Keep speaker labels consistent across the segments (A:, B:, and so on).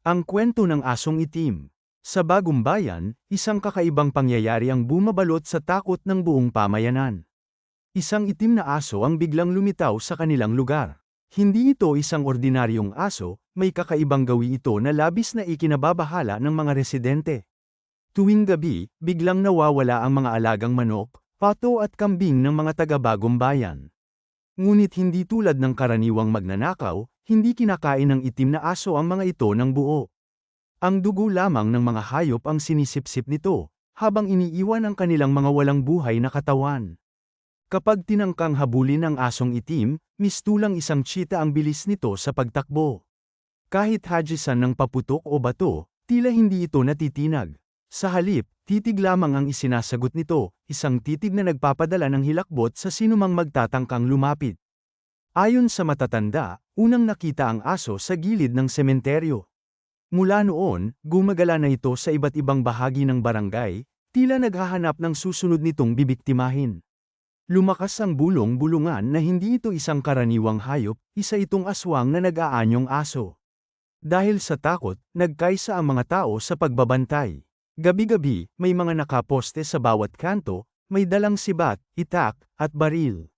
A: Ang kwento ng asong itim. Sa bagong bayan, isang kakaibang pangyayari ang bumabalot sa takot ng buong pamayanan. Isang itim na aso ang biglang lumitaw sa kanilang lugar. Hindi ito isang ordinaryong aso, may kakaibang gawi ito na labis na ikinababahala ng mga residente. Tuwing gabi, biglang nawawala ang mga alagang manok, pato at kambing ng mga taga-bagong bayan. Ngunit hindi tulad ng karaniwang magnanakaw, hindi kinakain ng itim na aso ang mga ito ng buo. Ang dugo lamang ng mga hayop ang sinisipsip nito, habang iniiwan ang kanilang mga walang buhay na katawan. Kapag tinangkang habulin ang asong itim, mistulang isang cheetah ang bilis nito sa pagtakbo. Kahit hajisan ng paputok o bato, tila hindi ito natitinag. Sa halip, titig lamang ang isinasagot nito, isang titig na nagpapadala ng hilakbot sa sinumang magtatangkang lumapit. Ayon sa matatanda, unang nakita ang aso sa gilid ng sementeryo. Mula noon, gumagala na ito sa iba't ibang bahagi ng barangay, tila naghahanap ng susunod nitong bibiktimahin. Lumakas ang bulong-bulungan na hindi ito isang karaniwang hayop, isa itong aswang na nag-aanyong aso. Dahil sa takot, nagkaisa ang mga tao sa pagbabantay. Gabi-gabi, may mga nakaposte sa bawat kanto, may dalang sibat, itak, at baril.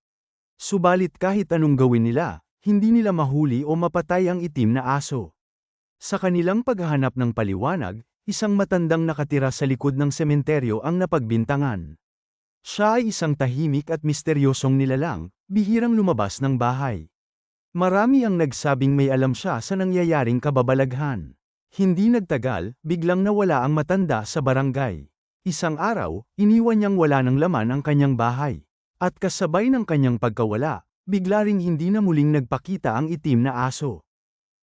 A: Subalit kahit anong gawin nila, hindi nila mahuli o mapatay ang itim na aso. Sa kanilang paghahanap ng paliwanag, isang matandang nakatira sa likod ng sementeryo ang napagbintangan. Siya ay isang tahimik at misteryosong nilalang, bihirang lumabas ng bahay. Marami ang nagsabing may alam siya sa nangyayaring kababalaghan. Hindi nagtagal, biglang nawala ang matanda sa barangay. Isang araw, iniwan niyang wala ng laman ang kanyang bahay. At kasabay ng kanyang pagkawala, bigla ring hindi na muling nagpakita ang itim na aso.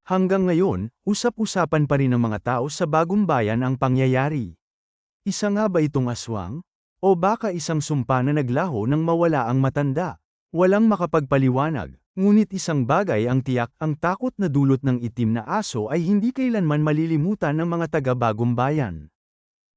A: Hanggang ngayon, usap-usapan pa rin ng mga tao sa bagong bayan ang pangyayari. Isa nga ba itong aswang? O baka isang sumpa na naglaho nang mawala ang matanda? Walang makapagpaliwanag, ngunit isang bagay ang tiyak ang takot na dulot ng itim na aso ay hindi kailanman malilimutan ng mga taga-bagong bayan.